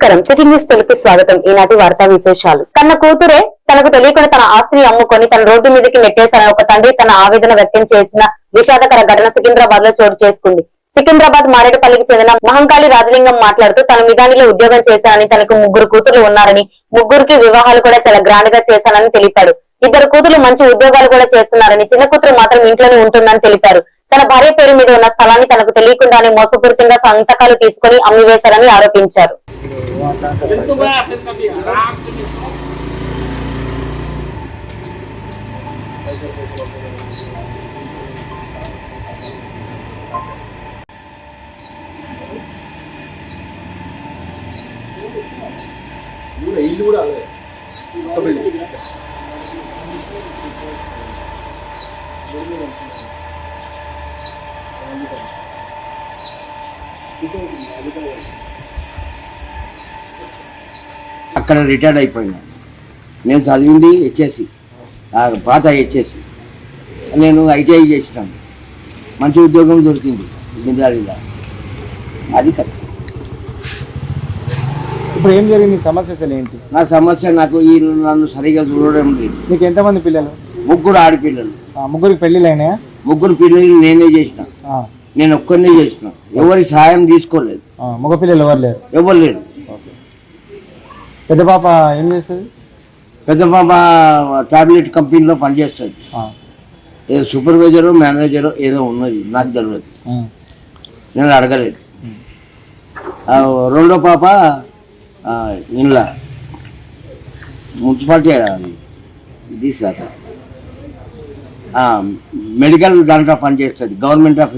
నమస్కారం. City news Telugu స్వాగతం. ఈనాటి వార్తా విశేషాలు. తన కూతురే తనకు తెలియకుండా తన ఆస్తిని అమ్ముకొని తన రోడ్డు మీదకి నెట్టేశారని ఒక తండ్రి తన ఆవేదన వ్యక్తం చేసిన విషాదకర ఘటన సికింద్రాబాద్లో చోటు చేసుకుంది. సికింద్రాబాద్ మారేడుపల్లికి చెందిన మహంకాళి రాజలింగం మాట్లాడుతూ తన మిదానిలో ఉద్యోగం చేశానని తనకు ముగ్గురు కూతురు ఉన్నారని ముగ్గురికి వివాహాలు కూడా చాలా గ్రాండ్గా చేశానని తెలిపాడు. ఇద్దరు కూతురు మంచి ఉద్యోగాలు కూడా చేస్తున్నారని చిన్న కూతురు మాత్రం ఇంట్లోనే ఉంటుందని తెలిపారు. తన భార్య పేరు మీద ఉన్న స్థలాన్ని తనకు తెలియకుండానే మోసపూరితంగా సంతకాలు తీసుకుని అమ్మివేశారని ఆరోపించారు. Ganito ba? Akin kami. Harap kami. ഇല്ലു കൂടെ അല്ലേ കബിലി ഇത് అక్కడ రిటైర్డ్ అయిపోయినా. నేను చదివింది హెచ్ఎస్సి పాత హెచ్ఎస్సి నేను ఐటీఐ చేసినాను. మంచి ఉద్యోగం దొరికింది జిందారీలో అది కథ. ఇప్పుడు ఏం జరిగింది? సమస్య అసలు ఏంటి? నా సమస్య నాకు ఈ నన్ను సరిగా చూడడం లేదు. నీకు ఎంతమంది పిల్లలు? ముగ్గురు ఆడపిల్లలు. ఆ, ముగ్గురికి పెళ్ళిళ్ళు అయినాయా ముగ్గురు పిల్లలు నేనే చేసిన. ఆ, నేను ఒక్కరినే చేసిన. ఎవరి సహాయం తీసుకోలేదు. ఆ, మగ పిల్లలు ఎవరు లేరు? ఎవరు లేరు. పెద్ద పాప ఏం చేస్తుంది? పెద్ద పాప టాబ్లెట్ కంపెనీలో పనిచేస్తుంది. ఏదో సూపర్వైజరు మేనేజరు ఏదో ఉన్నది. నాకు తెలియదు నేను అడగలేదు. రెండో పాప ఆ, ఇంట్లో మున్సిపాలిటీ అది ఇది సార్ మెడికల్ దాంట్లో పనిచేస్తుంది. Government of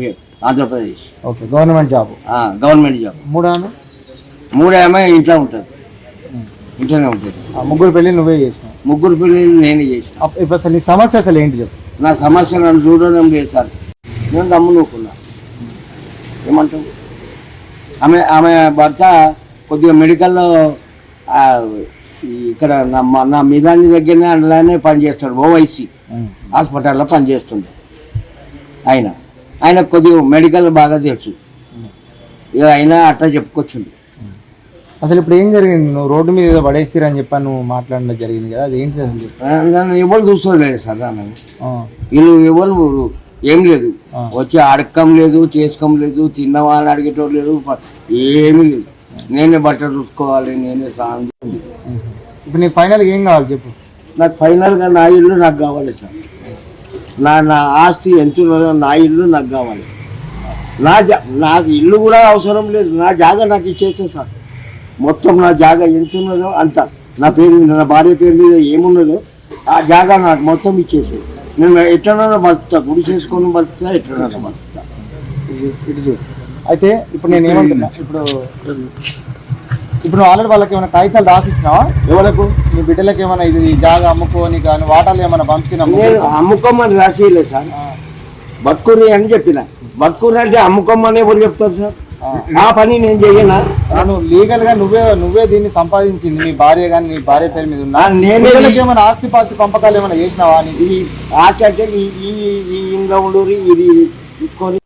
Andhra Pradesh. Okay government job. Government job. మూడేమో ఇంట్లో ఉంటుంది. ఇంట్లోనే ఉంటుంది ఆ, ముగ్గురు పెళ్ళి నువ్వే చేసినావు. ముగ్గురు పిల్లలు నేనే చేసిన. అప్- ఇప్పుడు అసలు నీ సమస్య అసలు ఏంటి చెప్పు. నా సమస్య నన్ను చూడడం లేదు సార్. నేను గమ్మునుకున్నా ఏమంటావు? ఆమె ఆమె భర్త కొద్దిగా మెడికల్లో ఆ, ఈ ఇక్కడ నా మా- నా మిదాని దగ్గరనే అందులోనే పనిచేస్తాడు ఓవైసీ. హాస్పిటల్లో పనిచేస్తుంది. ఆయన. ఆయన కొద్దిగా మెడికల్ బాగా తెలుసు. ఇక అయినా అట్లా చెప్పుకొచ్చింది అసలు ఇప్పుడు ఏం జరిగింది? నువ్వు రోడ్డు మీద ఏదో పడేసిరని చెప్పి నువ్వు మాట్లాడడం జరిగింది కదా అది ఏంటి అసలు? చెప్పు. నన్ను ఎవరు చూసుకోలేదు సార్ నన్ను. వీళ్ళు ఎవరు ఏం లేదు. వచ్చి అడక్కం లేదు చేసుకోం లేదు తిన్నవాళ్ళని అడిగేటోళ్ళు లేదు ప- ఏమీ లేదు. నేనే బట్టలు చూసుకోవాలి నేనే సాయం ఉమ్. ఇప్పుడు నీ ఫైనల్ ఏం కావాలి చెప్పు? నాకు ఫైనల్గా నా ఇల్లు నాకు కావాలి సార్. నా నా ఆస్తి ఎంత ఉన్నదో నా ఇల్లు నాకు కావాలి. నా జా నాకు ఇల్లు కూడా అవసరం లేదు నా జాగా నాకు ఇచ్చేస్తే సార్. మొత్తం నా జాగా ఎంత ఉన్నదో అంత. నా పేరు మీద నా భార్య పేరు మీద ఏమున్నదో ఆ జాగా నాకు మొత్తం ఇచ్చేసి. నేను ఎట్లనో బతుకుతా గుడి చేసుకొని బతుకుతా ఎట్లనో బతుకుతా. అయితే ఇప్పుడు నేను ఏమంటున్నా? ఇప్పుడు ఇప్పుడు ఆల్రెడీ వాళ్ళకి ఏమైనా కాగితాలు రాసిచ్చినావా? ఎవరకు నీ బిడ్డలకి ఏమైనా ఇది జాగా అమ్ముకోని కానీ వాటాలు ఏమైనా పంపినా నేను అమ్ముకోమని రాసేయలేదు సార్. బతుకుని అని చెప్పిన. బతుకుని అంటే అమ్ముకోమని ఎవరు చెప్తారు సార్? ఆ పని నేను చెయ్యనా నువ్వు లీగల్గా నువ్వే నువ్వే దీన్ని సంపాదించింది. నీ భార్య కానీ నీ భార్య పేరు మీద ఉన్నా? నేనే ఏమైనా ఆస్తి పాస్తి పంపకాలు ఏమైనా చేసినావా నీ ఈ ఆట అంటే ఈ ఈ ఇది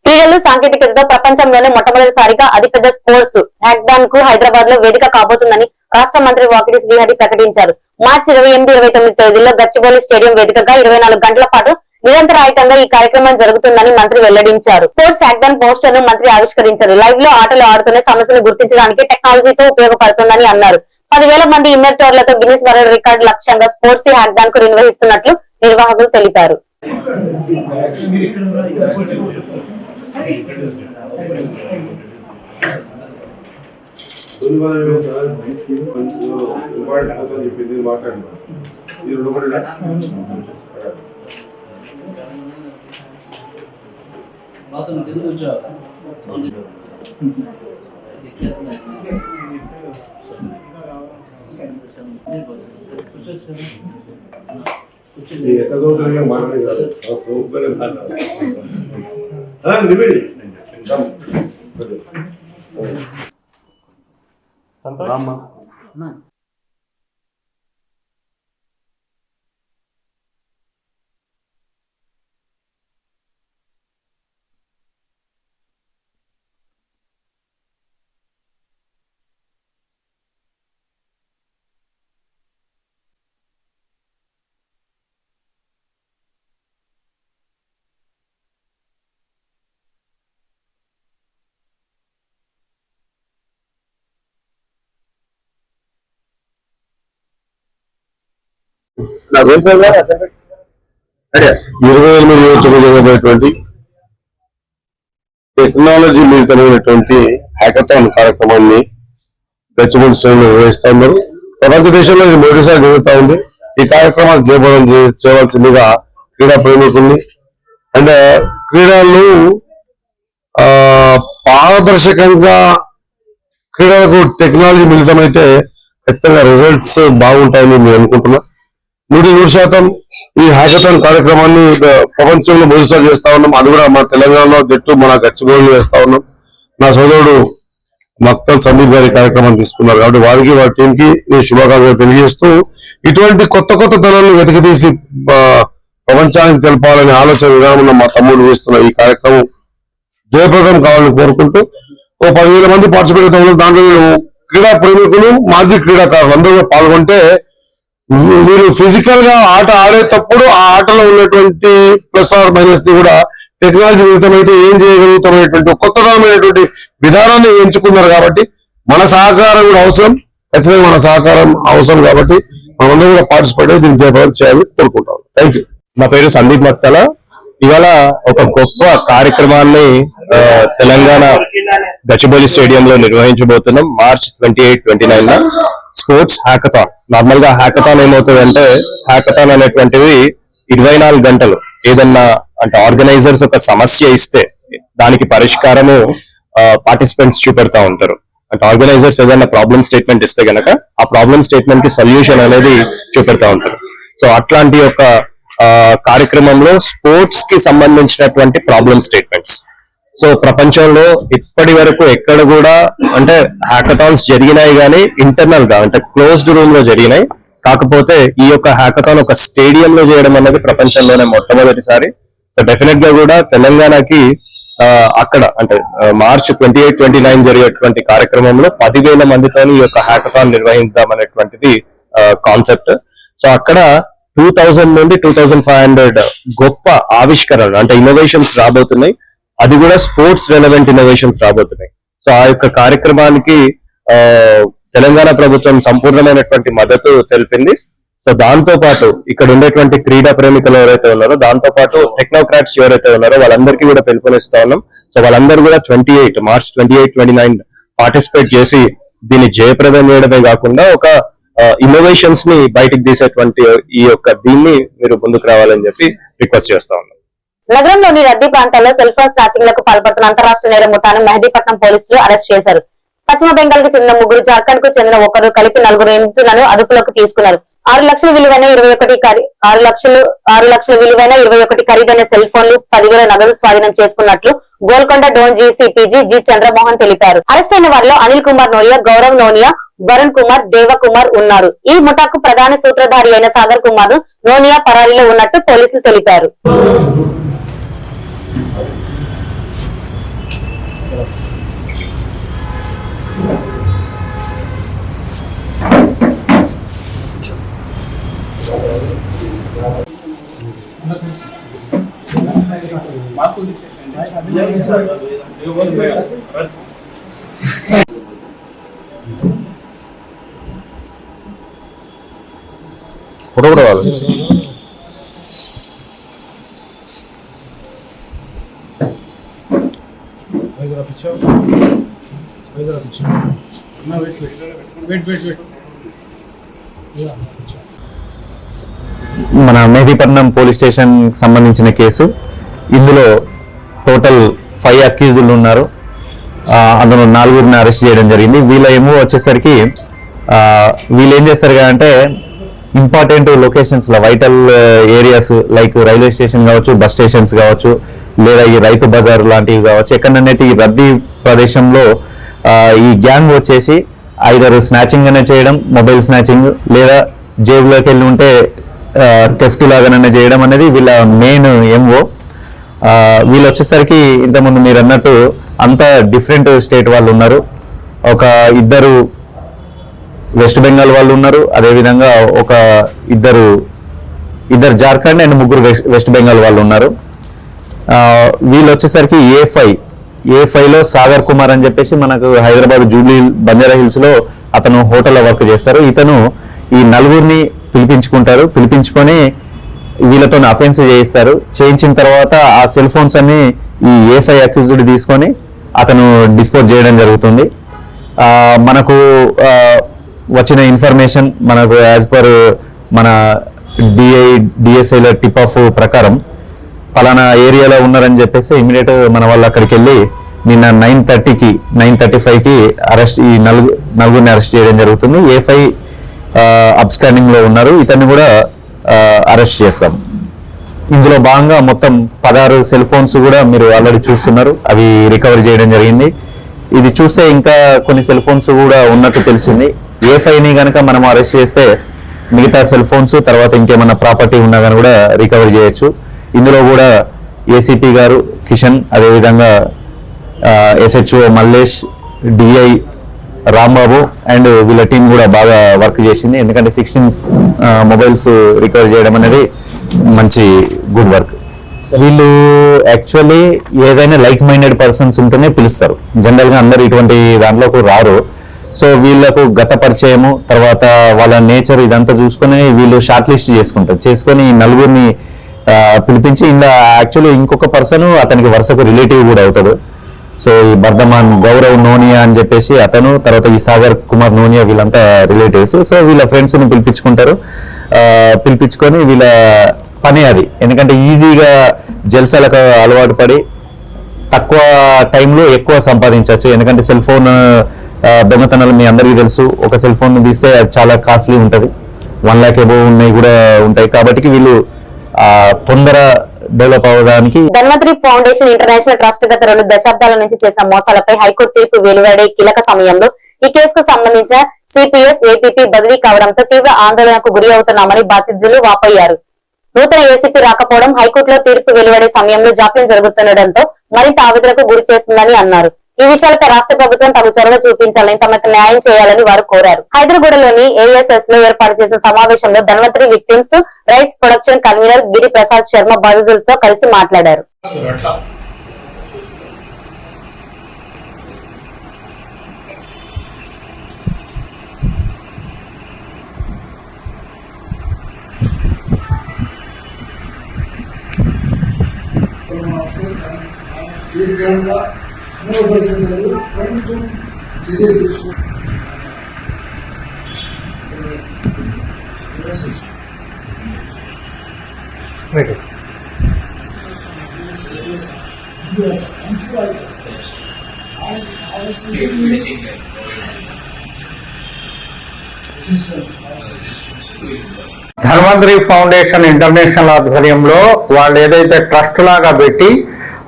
క్రీడలు సాంకేతికతతో ప్రపంచంలోనే మొట్టమొదటిసారిగా అతిపెద్ద స్పోర్ట్స్ హ్యాక్డాన్కు హైదరాబాద్లో వేదిక కాబోతుందని రాష్ట్ర మంత్రి వాకిటి శ్రీహరి ప్రకటించారు. మార్చి ఇరవై ఎనిమిది ఇరవై తొమ్మిది తేదీల్లో గచ్చిబౌలి స్టేడియం వేదికగా ఇరవై నాలుగు గంటల పాటు నిరంతరాయకంగా ఈ కార్యక్రమం జరుగుతుందని మంత్రి వెల్లడించారు స్పోర్ట్స్ హ్యాక్డాన్ పోస్టర్ను మంత్రి ఆవిష్కరించారు లైవ్లో ఆటలు ఆడుతున్న సమస్యను గుర్తించడానికి టెక్నాలజీతో ఉపయోగపడుతుందని అన్నారు పదివేల మంది ఇన్నర్ టోర్లతో గిన్నిస్ వరల్డ్ రికార్డు లక్ష్యంగా స్పోర్ట్స్ హ్యాక్డాన్కు నిర్వహిస్తున్నట్లు నిర్వాహకులు తెలిపారు చెప్పింది మాట్లాడి కాదు చదువుకునే మాట్లాడాలి ఇరవై ఎనిమిది ఇరవై తొమ్మిది జరగబోయేటువంటి టెక్నాలజీ మిళితమైనటువంటి హ్యాకథాన్ కార్యక్రమాన్ని గచ్చిబౌలి శ్రేణులు నిర్వహిస్తా ఉన్నారు. ప్రపంచ దేశంలో ఇది మొదటిసారి జరుగుతూ ఉంది. ఈ కార్యక్రమాన్ని చేపడం చేయవలసిందిగా క్రీడా ప్రేమికుల్ని అండ్ క్రీడలు ఆ పారదర్శకంగా క్రీడలకు టెక్నాలజీ మిళితమైతే ఖచ్చితంగా రిజల్ట్స్ బాగుంటాయని నేను అనుకుంటున్నాను నూటి నూరు శాతం ఈ హ్యాకథాన్ కార్యక్రమాన్ని ప్రపంచంలో మొదటిసారి చేస్తా ఉన్నాం. అది కూడా మన తెలంగాణలో జట్టు మన గచ్చిబౌలి వేస్తా ఉన్నాం. నా సోదరుడు మక్తల్ సందీప్ గారి కార్యక్రమాన్ని తీసుకున్నారు కాబట్టి వారికి వారి టీంకి నేను శుభాకాంక్షలు తెలియజేస్తూ ఇటువంటి కొత్త కొత్త తనాలను వెతికితీసి ప్రపంచానికి తెలపాలనే ఆలోచన విధానం మా తమ్ముడు చేస్తున్న ఈ కార్యక్రమం జయప్రదం కావాలని కోరుకుంటూ ఓ పదివేల మంది పార్టిసిపేట్ అవుతా దాంట్లో క్రీడా ప్రేమికులు మాజీ క్రీడాకారులు అందరూ పాల్గొంటే మీరు ఫిజికల్గా ఆట ఆడేటప్పుడు ఆ ఆటలో ఉన్నటువంటి ప్లస్ ఆర్ మైనస్ని కూడా టెక్నాలజీ మిళితమైతే ఏం చేయగలుగుతాం అనేటువంటి కొత్త రకమైనటువంటి విధానాన్ని ఎంచుకున్నారు కాబట్టి మన సహకారం కూడా అవసరం. ఖచ్చితంగా మన సహకారం అవసరం కాబట్టి మనందరం కూడా పార్టిసిపేట్ అయ్యి దీన్ని జయప్రదం చేయాలని కోరుకుంటాం. థ్యాంక్ యూ నా పేరు సందీప్ మక్తల ఇవాళ ఒక గొప్ప కార్యక్రమాన్ని తెలంగాణ గచ్చిబౌలి స్టేడియం లో నిర్వహించబోతున్నాం. మార్చ్ ట్వంటీ ఎయిట్ ట్వంటీ నైన్లో స్పోర్ట్స్ హ్యాకథాన్. నార్మల్గా హ్యాకథాన్ ఏమవుతుందంటే హ్యాకథాన్ అనేటువంటివి ఇరవై నాలుగు గంటలు ఏదన్నా అంటే ఆర్గనైజర్స్ ఒక సమస్య ఇస్తే దానికి పరిష్కారము పార్టిసిపెంట్స్ చూపెడతా ఉంటారు. అంటే ఆర్గనైజర్స్ ఏదైనా ప్రాబ్లమ్ స్టేట్మెంట్ ఇస్తే గనక ఆ ప్రాబ్లమ్ స్టేట్మెంట్కి సొల్యూషన్ అనేది చూపెడతా ఉంటారు. సో అట్లాంటి యొక్క కార్యక్రమంలో స్పోర్ట్స్కి సంబంధించినటువంటి ప్రాబ్లమ్ స్టేట్మెంట్స్. సో ప్రపంచంలో ఇప్పటి వరకు ఎక్కడ కూడా అంటే హ్యాకథాన్స్ జరిగినాయి కానీ ఇంటర్నల్గా అంటే క్లోజ్డ్ రూమ్లో జరిగినాయి. కాకపోతే ఈ యొక్క హ్యాకథాన్ ఒక స్టేడియం లో చేయడం అనేది ప్రపంచంలోనే మొట్టమొదటిసారి. సో డెఫినెట్గా కూడా తెలంగాణకి అక్కడ అంటే March twenty eight twenty nine జరిగేటువంటి కార్యక్రమంలో పదివేల మందితో ఈ యొక్క హ్యాకథాన్ నిర్వహిద్దాం అనేటువంటిది కాన్సెప్ట్ సో అక్కడ టూ థౌజండ్ నుండి టూ థౌజండ్ ఫైవ్ హండ్రెడ్ గొప్ప ఆవిష్కరణలు అంటే ఇన్నోవేషన్స్ రాబోతున్నాయి. అది కూడా స్పోర్ట్స్ రెలవెంట్ ఇన్నోవేషన్స్ రాబోతున్నాయి. సో ఆ యొక్క కార్యక్రమానికి తెలంగాణ ప్రభుత్వం సంపూర్ణమైనటువంటి మద్దతు తెలిపింది. సో దాంతో పాటు ఇక్కడ ఉండేటువంటి క్రీడా ప్రేమికులు ఎవరైతే ఉన్నారో దాంతో పాటు టెక్నోక్రాట్స్ ఎవరైతే ఉన్నారో వాళ్ళందరికీ కూడా పిలుపునిస్తా ఉన్నాం. సో వాళ్ళందరూ కూడా twenty eight March twenty eight twenty nine participate చేసి దీన్ని జయప్రదం చేయడమే కాకుండా ఒక ఇన్నోవేషన్స్ని బయటకు తీసేటువంటి ఈ యొక్క దీన్ని మీరు ముందుకు రావాలని చెప్పి రిక్వెస్ట్ చేస్తా ఉన్నాం. నగరంలోని రద్దీ ప్రాంతాల్లో సెల్ ఫోన్ స్నాచింగ్లకు పాల్పడుతున్న అంతరాష్ట్ర నేర ముఠాను మెహదీపట్నం పోలీసులు అరెస్ట్ చేశారు. పశ్చిమ బెంగాల్కు చెందిన ముగ్గురు జార్ఖండ్కు చెందిన ఒకరు కలిపి నలుగురు నిందితులను అదుపులోకి తీసుకున్నారు. ఆరు లక్షల విలువైన ఇరవై ఒకటి ఆరు లక్షలు ఆరు లక్షల విలువైన ఇరవై ఒకటి ఖరీదైన సెల్ ఫోన్లు పదివేల నగదు స్వాధీనం చేసుకున్నట్లు గోల్కొండ డోన్ జీసీపీజీ జి చంద్రమోహన్ తెలిపారు. అరెస్ట్ అయిన వారిలో అనిల్ కుమార్ నోనియా గౌరవ్ నోనియా వరుణ్ కుమార్ దేవకుమార్ ఉన్నారు. ఈ ముఠాకు ప్రధాన సూత్రధారి అయిన సాగర్ కుమార్ నోనియా పరారీలో ఉన్నట్టు పోలీసులు తెలిపారు. ఫోటో కూడా కావాలి మన మెహదీపట్నం పోలీస్ స్టేషన్ సంబంధించిన కేసు. ఇందులో టోటల్ ఫైవ్ అక్యూజులు ఉన్నారు. అందులో నాలుగురిని అరెస్ట్ చేయడం జరిగింది. వీళ్ళ ఏమో వచ్చేసరికి వీళ్ళు ఏం చేస్తారు అంటే important లొకేషన్స్లో vital uh, areas like railway station కావచ్చు బస్ స్టేషన్స్ కావచ్చు లేదా ఈ రైతు బజార్ లాంటివి కావచ్చు ఎక్కడనైతే ఈ రద్దీ ప్రదేశంలో ఈ గ్యాంగ్ వచ్చేసి ఐదరు స్నాచింగ్ అనే చేయడం మొబైల్ స్నాచింగ్ లేదా జేబులోకి వెళ్ళి ఉంటే టెఫ్ట్ లాగానే చేయడం అనేది వీళ్ళ మెయిన్ ఎంఓ వీళ్ళు వచ్చేసరికి ఇంతకుముందు మీరు అన్నట్టు అంత డిఫరెంట్ స్టేట్ వాళ్ళు ఉన్నారు. ఒక ఇద్దరు వెస్ట్ బెంగాల్ వాళ్ళు ఉన్నారు. అదేవిధంగా ఒక ఇద్దరు ఇద్దరు జార్ఖండ్ అండ్ ముగ్గురు వెస్ట్ వెస్ట్ బెంగాల్ వాళ్ళు ఉన్నారు. వీళ్ళు వచ్చేసరికి ఏ ఫైవ్ ఏ ఫైవ్లో సాగర్ కుమార్ అని చెప్పేసి మనకు హైదరాబాద్ జూబ్లీ బంజారా హిల్స్లో అతను హోటల్లో వర్క్ చేస్తారు. ఇతను ఈ నలుగురిని పిలిపించుకుంటారు. పిలిపించుకొని వీళ్ళతో అఫెన్స్ చేయిస్తారు. చేయించిన తర్వాత ఆ సెల్ ఫోన్స్ అన్ని ఈ ఏ ఫైవ్ అక్యూజ్డ్ తీసుకొని అతను డిస్పోజ్ చేయడం జరుగుతుంది. మనకు వచ్చిన ఇన్ఫర్మేషన్ మనకు యాజ్ పర్ మన డిఐ డిఎస్ఐల టిప్ ఆఫ్ ప్రకారం పలానా ఏరియాలో ఉన్నారని చెప్పేసి ఇమీడియట్ మన వాళ్ళు అక్కడికి వెళ్ళి నిన్న నైన్ థర్టీకి నైన్ థర్టీ ఫైవ్కి అరెస్ట్ ఈ నలుగు నలుగురిని అరెస్ట్ చేయడం జరుగుతుంది. ఏ ఫైవ్ అబ్స్కాండింగ్లో ఉన్నారు. ఇతన్ని కూడా అరెస్ట్ చేస్తాం. ఇందులో భాగంగా మొత్తం పదహారు సెల్ ఫోన్స్ కూడా మీరు ఆల్రెడీ చూస్తున్నారు. అవి రికవర్ చేయడం జరిగింది. ఇది చూస్తే ఇంకా కొన్ని సెల్ ఫోన్స్ కూడా ఉన్నట్టు తెలిసింది. ఏ ని కనుక మనం అరెస్ట్ చేస్తే మిగతా సెల్ ఫోన్స్ తర్వాత ఇంకేమన్నా ప్రాపర్టీ ఉన్నా కానీ కూడా రికవర్ చేయొచ్చు. ఇందులో కూడా ఏసీపీ గారు కిషన్ అదేవిధంగా SHO Mallesh DI Rambabu and వీళ్ళ టీం కూడా బాగా వర్క్ చేసింది. ఎందుకంటే సిక్స్టీన్ మొబైల్స్ రికవర్ చేయడం అనేది మంచి గుడ్ వర్క్ వీళ్ళు యాక్చువల్లీ ఏదైనా లైక్ మైండెడ్ పర్సన్స్ ఉంటేనే పిలుస్తారు. జనరల్గా అందరు ఇటువంటి దాంట్లోకి రారు. సో వీళ్ళకు గత పరిచయము తర్వాత వాళ్ళ నేచర్ ఇదంతా చూసుకొని వీళ్ళు షార్ట్ లిస్ట్ చేసుకుంటారు. చేసుకొని నలుగురిని పిలిపించి ఇలా యాక్చువల్లీ ఇంకొక పర్సన్ అతనికి వరుసకు రిలేటివ్ కూడా అవుతాడు. సో ఈ బర్ధమాన్ గౌరవ్ నోనియా అని చెప్పేసి అతను తర్వాత ఈ సాగర్ కుమార్ నోనియా వీళ్ళంతా రిలేటివ్స్. సో వీళ్ళ ఫ్రెండ్స్ని పిలిపించుకుంటారు. పిలిపించుకొని వీళ్ళ పని అది. ఎందుకంటే ఈజీగా జల్సాలకు అలవాటు పడి తక్కువ టైంలో ఎక్కువ సంపాదించవచ్చు. ఎందుకంటే సెల్ ఫోన్ దొంగతనాలు మీ అందరికీ తెలుసు. ఒక సెల్ ఫోన్ తీస్తే అది చాలా కాస్ట్లీ ఉంటుంది. వన్ ల్యాక్ ఎబో ఉన్నాయి కూడా ఉంటాయి. కాబట్టి వీళ్ళు తొందర డెవలప్ అవ్వడానికి ధన్వంతరి ఫౌండేషన్ ఇంటర్నేషనల్ ట్రస్ట్ గత రెండు దశాబ్దాల నుంచి చేసిన మోసాలపై హైకోర్టు తీర్పు వెలువడే కీలక సమయంలో ఈ కేసుకు సంబంధించిన సిపిఎస్ ఏపీపీ బదిలీ కావడంతో తీవ్ర ఆందోళనకు గురి అవుతున్నామని బాధితులు వాపోయారు. నూతన ఏసీపీ రాకపోవడం హైకోర్టులో తీర్పు వెలువడే సమయంలో జాప్యం జరుగుతుండటంతో మరింత ఆవేదనకు గురి చేస్తుందని అన్నారు. ఈ విషయాలపై రాష్ట్ర ప్రభుత్వం తమ చొరవ చూపించాలని తమకు న్యాయం చేయాలని వారు కోరారు హైదరాబాద్లోని ఏఎస్ఎస్లో ఏర్పాటు చేసిన సమావేశంలో Dhanvantari victims rice production convenor Giri Prasad Sharma బాధితులతో కలిసి మాట్లాడారు శీఘ్రంగా అమలుపరిచేందుకు ప్రభుత్వం చర్యలు తీసుకుంటుంది ధన్వంతరి ఫౌండేషన్ ఇంటర్నేషనల్ ఆధ్వర్యంలో వాళ్ళు ఏదైతే ట్రస్ట్ లాగా పెట్టి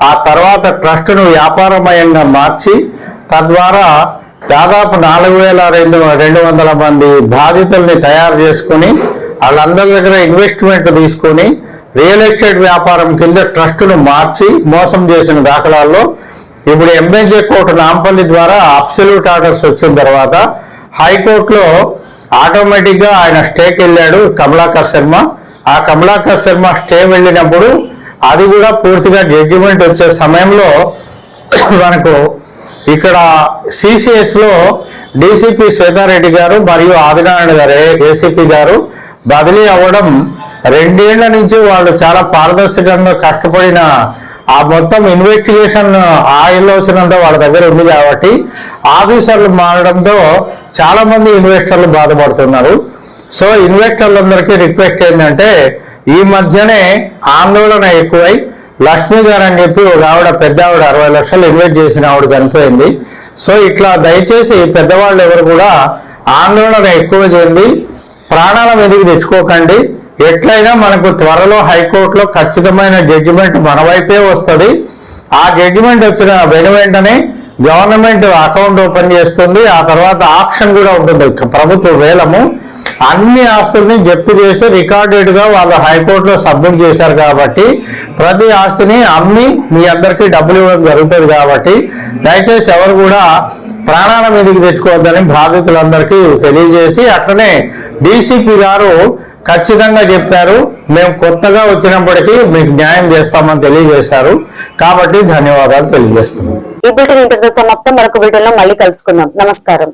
ఆ తర్వాత ట్రస్ట్ను వ్యాపారమయంగా మార్చి తద్వారా దాదాపు నాలుగు వేల రెండు రెండు వందల మంది బాధితుల్ని తయారు చేసుకుని వాళ్ళందరి దగ్గర ఇన్వెస్ట్మెంట్ తీసుకొని రియల్ ఎస్టేట్ వ్యాపారం కింద ట్రస్టును మార్చి మోసం చేసిన దాఖలాల్లో ఇప్పుడు ఎంఎన్జే కోర్టు నాంపల్లి ద్వారా అబ్సల్యూట్ ఆర్డర్స్ వచ్చిన తర్వాత హైకోర్టులో ఆటోమేటిక్గా ఆయన స్టేకి వెళ్ళాడు కమలాకర్ శర్మ. ఆ కమలాకర్ శర్మ స్టే వెళ్ళినప్పుడు అది కూడా పూర్తిగా జడ్జిమెంట్ వచ్చే సమయంలో మనకు ఇక్కడ సిసిఎస్లో శ్వేతారెడ్డి గారు మరియు ఆదినారాయణ గారు ఏసీపీ గారు బదిలీ అవ్వడం రెండేళ్ళ నుంచి వాళ్ళు చాలా పారదర్శకంగా కష్టపడిన ఆ మొత్తం ఇన్వెస్టిగేషన్ ఆలోచనంతా వాళ్ళ దగ్గర ఉంది కాబట్టి ఆఫీసర్లు మారడంతో చాలా మంది ఇన్వెస్టర్లు బాధపడుతున్నారు. సో ఇన్వెస్టర్లందరికీ రిక్వెస్ట్ ఏంటంటే ఈ మధ్యనే ఆందోళన ఎక్కువై లక్ష్మి గారు అని చెప్పి ఒక ఆవిడ పెద్ద ఆవిడ అరవై లక్షలు ఇన్వెస్ట్ చేసిన ఆవిడ చనిపోయింది. సో ఇట్లా దయచేసి పెద్దవాళ్ళు ఎవరు కూడా ఆందోళన ఎక్కువ చేయండి ప్రాణాల మీదకి తెచ్చుకోకండి. ఎట్లయినా మనకు త్వరలో హైకోర్టులో ఖచ్చితమైన జడ్జిమెంట్ మన వైపే వస్తుంది. ఆ జడ్జిమెంట్ వచ్చిన వెను వెంటనే గవర్నమెంట్ అకౌంట్ ఓపెన్ చేస్తుంది. ఆ తర్వాత ఆప్షన్ కూడా ఉంటుంది. ప్రభుత్వ వేలము అన్ని ఆస్తుల్ని జప్తు చేసి రికార్డెడ్గా వాళ్ళు హైకోర్టులో సబ్మిట్ చేశారు కాబట్టి ప్రతి ఆస్తిని అమ్మి మీ అందరికీ డబ్బులు ఇవ్వడం జరుగుతుంది కాబట్టి దయచేసి ఎవరు కూడా ప్రాణాల మీదకి తెచ్చుకోవద్దని బాధితులందరికీ తెలియజేసి అట్లనే డీసీపీ గారు ఖచ్చితంగా చెప్పారు. మేము కొత్తగా వచ్చినప్పటికీ మీకు న్యాయం చేస్తామని తెలియజేశారు. కాబట్టి ధన్యవాదాలు తెలియజేస్తున్నాం. ఈ బులెటిన్ ఇంతటితో సమాప్తం. మరొక బులెటిన్లో మళ్ళీ కలుసుకుందాం. నమస్కారం.